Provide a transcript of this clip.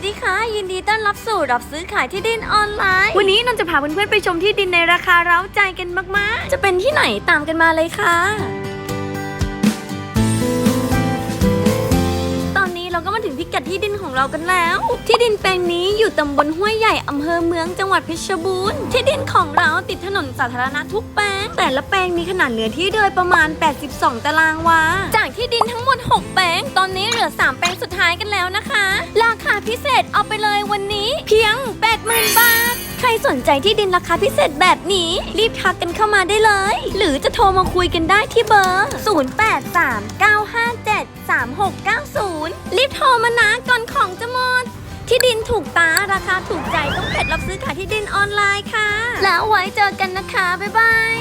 ยินดีต้อนรับสู่รับซื้อขายที่ดินออนไลน์ วันนี้นนท์จะพาเพื่อนๆไปชมที่ดินในราคาเร้าใจกันมากๆ จะเป็นที่ไหนตามกันมาเลยค่ะ ตอนนี้เราก็มาถึงพิกัดที่ดินของเรากันแล้ว ที่ดินแปลงนี้อยู่ตำบลห้วยใหญ่อำเภอเมืองจังหวัดเพชรบูรณ์ ที่ดินของเราติดถนนสาธารณะทุกแปลง แต่ละแปลงมีขนาดเนื้อที่โดยประมาณ 82 ตารางวา จากที่ดินทั้งหมด6แป เหลือ 3 แปลงสุดท้ายกันแล้วนะคะ ราคาพิเศษเอาไปเลยวันนี้ เพียง 80,000 บาท ใครสนใจที่ดินราคาพิเศษแบบนี้ รีบทักกันเข้ามาได้เลย หรือจะโทรมาคุยกันได้ที่เบอร์ 0839573690 รีบโทรมานะก่อนของจะหมดที่ดินถูกตาราคาถูกใจต้องเพจรับซื้อขายที่ดินออนไลน์ค่ะ แล้วไว้เจอกันนะคะ บ๊ายบาย